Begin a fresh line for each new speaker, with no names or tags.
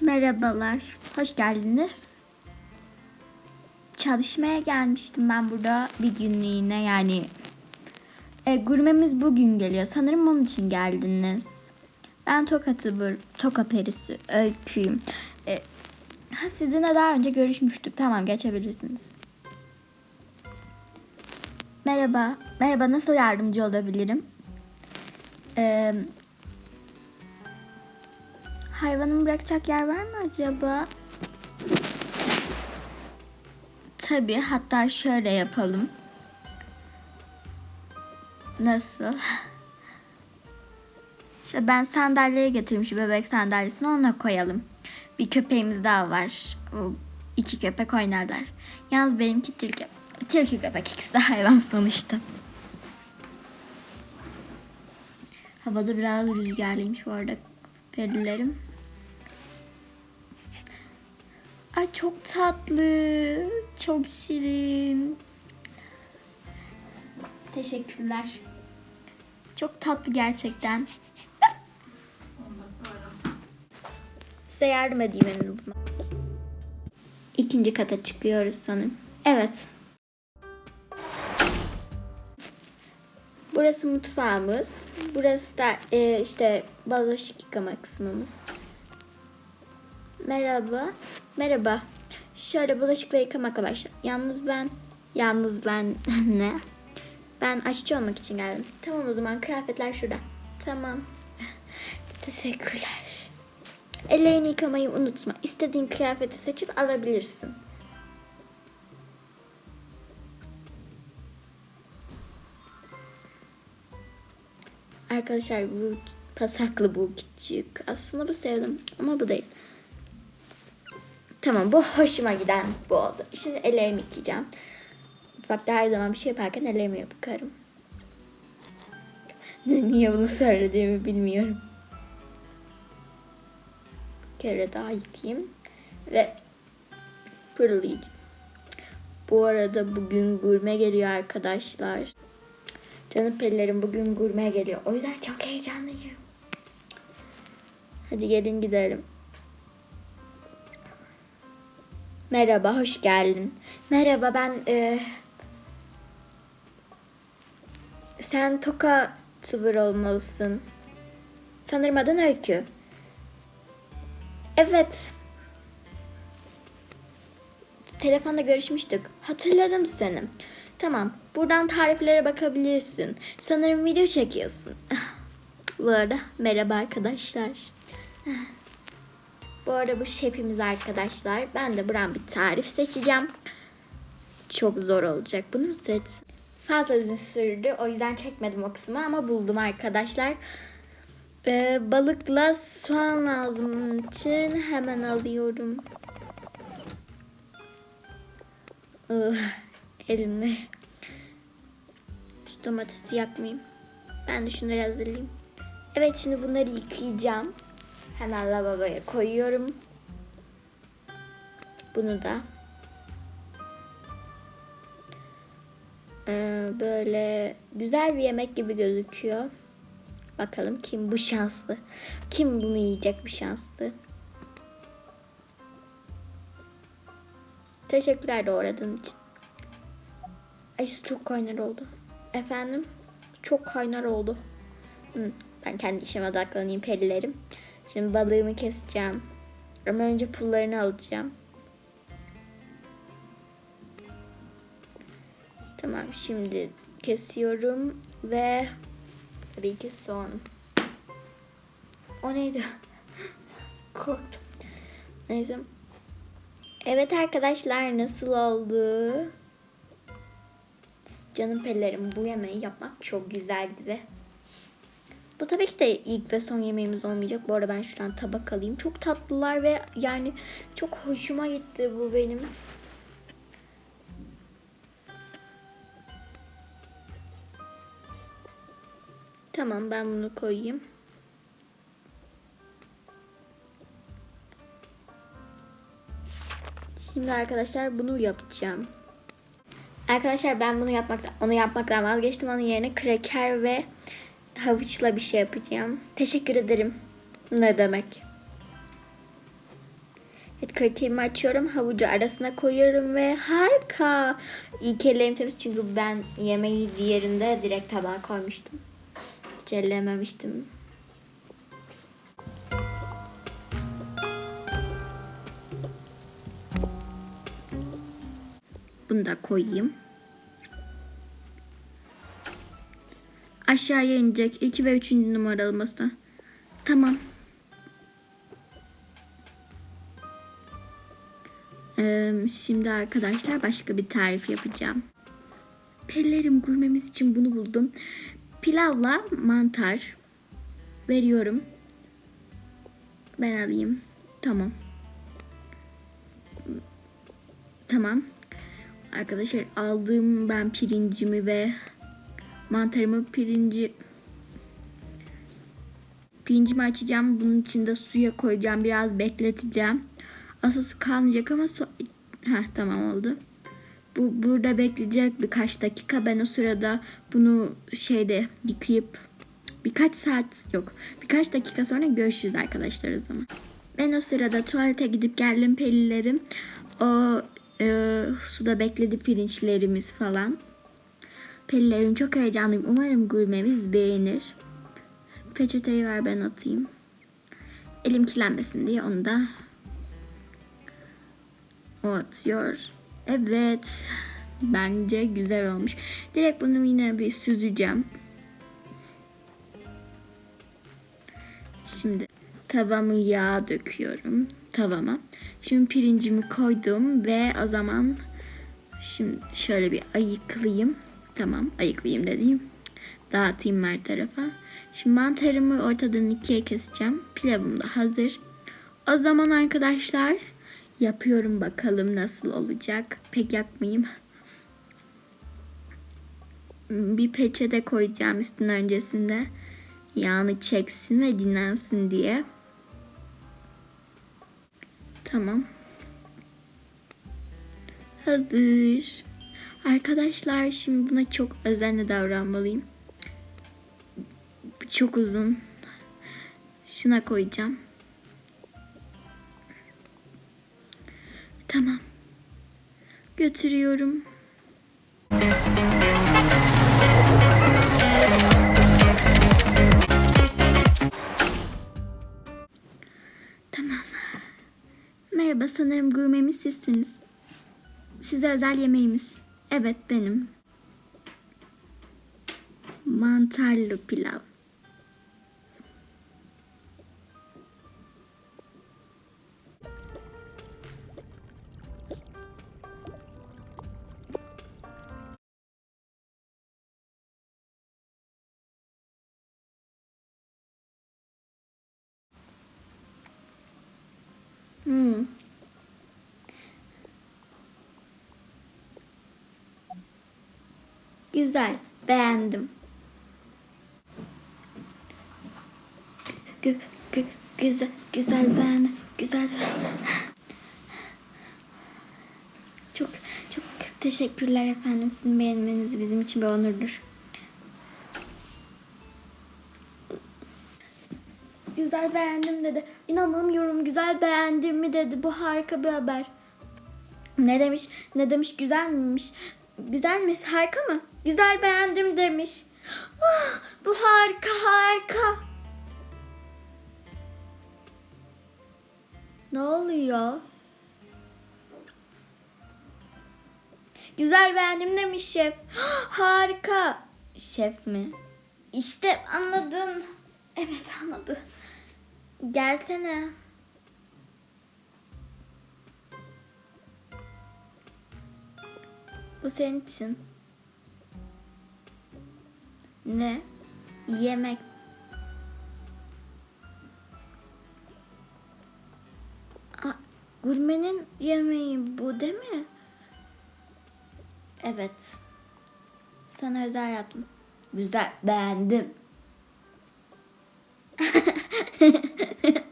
Merhabalar, hoş geldiniz. Çalışmaya gelmiştim ben burada bir günlüğüne yani. E, gurmemiz bugün geliyor. Sanırım onun için geldiniz. Ben Toka Tıbır, Toka Perisi, Öykü'yüm. E, ha, sizinle daha önce görüşmüştük. Tamam, geçebilirsiniz. Merhaba, merhaba. Nasıl yardımcı olabilirim? Eee... Hayvanın bırakacak yer var mı acaba? Tabii hatta şöyle yapalım. Nasıl? İşte ben sandalyeye getirdim şu bebek sandalyesini ona koyalım. Bir köpeğimiz daha var. O iki köpek oynarlar. Yalnız benimki tilki. Tilki köpek ikisi de hayvan sonuçta. Havada biraz rüzgarlıymış bu arada perilerim. Ay çok tatlı. Çok şirin. Teşekkürler. Çok tatlı gerçekten. Size yardım edeyim Emir. İkinci kata çıkıyoruz sanırım. Evet. Burası mutfağımız. Burası da e, işte bulaşık yıkama kısmımız. Merhaba. Merhaba. Şöyle bulaşıkları yıkamakla başla. Yalnız ben, yalnız ben ne? Ben aşçı olmak için geldim. Tamam o zaman kıyafetler şurada. Tamam. Teşekkürler. Ellerini yıkamayı unutma. İstediğin kıyafeti seçip alabilirsin. Arkadaşlar bu pasaklı bu küçük. Aslında bu sevdim ama bu değil. Tamam bu hoşuma giden bu oldu. Şimdi ellerimi yıkayacağım. Mutfakta her zaman bir şey yaparken ellerimi yıkarım. Niye bunu söylediğimi bilmiyorum. Bir kere daha yıkayayım. Ve fırlayacağım. Bu arada bugün gurme geliyor arkadaşlar. Canım perilerim bugün gurme geliyor. O yüzden çok heyecanlıyım. Hadi gelin gidelim. Merhaba, hoş geldin. Merhaba, ben... E, sen Toka Tuber olmalısın. Sanırım adın Öykü. Evet. Telefonda görüşmüştük. Hatırladım seni. Tamam, buradan tariflere bakabilirsin. Sanırım video çekiyorsun. Bu arada merhaba arkadaşlar. Bu arada bu şefimiz arkadaşlar. Ben de buradan bir tarif seçeceğim. Çok zor olacak. Bunu mu seçsem? Fazla uzun sürdü. O yüzden çekmedim o kısmı ama buldum arkadaşlar. Ee, balıkla soğan lazım bunun için. Hemen alıyorum. Ih, elimle. Şu domatesi yakmayayım. Ben de şunları hazırlayayım. Evet şimdi bunları yıkayacağım. Hemen lavaboya koyuyorum. Bunu da. Ee, böyle güzel bir yemek gibi gözüküyor. Bakalım kim bu şanslı? Kim bunu yiyecek bu şanslı? Teşekkürler doğradığın için. Ay su çok kaynar oldu. Efendim? Çok kaynar oldu. Hı, ben kendi işime odaklanayım perilerim. Şimdi balığımı keseceğim. Ama önce pullarını alacağım. Tamam şimdi kesiyorum ve tabii ki son. O neydi? Korktum. Neyse. Evet arkadaşlar nasıl oldu? Canım pellerim bu yemeği yapmak çok güzeldi ve bu tabii ki de ilk ve son yemeğimiz olmayacak. Bu arada ben şuradan tabak alayım. Çok tatlılar ve yani çok hoşuma gitti bu benim. Tamam ben bunu koyayım. Şimdi arkadaşlar bunu yapacağım. Arkadaşlar ben bunu yapmaktan, onu yapmaktan vazgeçtim. Onun yerine kraker ve havuçla bir şey yapacağım. Teşekkür ederim. Ne demek? krakerimi açıyorum. Havucu arasına koyuyorum ve harika. İlk ellerim temiz çünkü ben yemeği diğerinde direkt tabağa koymuştum. Hiç ellememiştim. Bunu da koyayım. Aşağıya inecek. 2 ve 3. numaralı masa. Tamam. Ee, şimdi arkadaşlar başka bir tarif yapacağım. Pellerim gurmemiz için bunu buldum. Pilavla mantar veriyorum. Ben alayım. Tamam. Tamam. Arkadaşlar aldığım ben pirincimi ve mantarımı pirinci pirincimi açacağım. Bunun içinde suya koyacağım. Biraz bekleteceğim. Asası kalmayacak ama so Heh, tamam oldu. Bu burada bekleyecek birkaç dakika. Ben o sırada bunu şeyde yıkayıp birkaç saat yok. Birkaç dakika sonra görüşürüz arkadaşlar o zaman. Ben o sırada tuvalete gidip geldim pelilerim. O e, suda bekledi pirinçlerimiz falan. Pelilerim çok heyecanlıyım. Umarım gurmemiz beğenir. Peçeteyi ver ben atayım. Elim kirlenmesin diye onu da o atıyor. Evet. Bence güzel olmuş. Direkt bunu yine bir süzeceğim. Şimdi tavamı yağ döküyorum tavama. Şimdi pirincimi koydum ve o zaman şimdi şöyle bir ayıklayayım. Tamam ayıklayayım dediğim. Dağıtayım her tarafa. Şimdi mantarımı ortadan ikiye keseceğim. Pilavım da hazır. O zaman arkadaşlar yapıyorum bakalım nasıl olacak. Pek yakmayayım. Bir peçete koyacağım üstüne öncesinde. Yağını çeksin ve dinlensin diye. Tamam. Hazır. Arkadaşlar şimdi buna çok özenle davranmalıyım. Çok uzun. Şuna koyacağım. Tamam. Götürüyorum. Tamam. Merhaba sanırım gurmemiz sizsiniz. Size özel yemeğimiz. Evet benim. Mantarlı pilav. Hmm. Güzel, beğendim. Gü, gü, güzel, güzel beğendim. Güzel beğendim. Çok, çok teşekkürler efendim. Sizin beğenmeniz bizim için bir onurdur. Güzel beğendim dedi. İnanamıyorum güzel beğendim mi dedi. Bu harika bir haber. Ne demiş? Ne demiş? Güzel miymiş? Güzel mi? Harika mı? Güzel beğendim demiş. Ah, bu harika harika. Ne oluyor? Güzel beğendim demiş şef. Harika. Şef mi? İşte anladım. Evet anladı. Gelsene. Bu senin için. Ne? Yemek. Aa, gurmenin yemeği bu değil mi? Evet. Sana özel yaptım. Güzel, beğendim.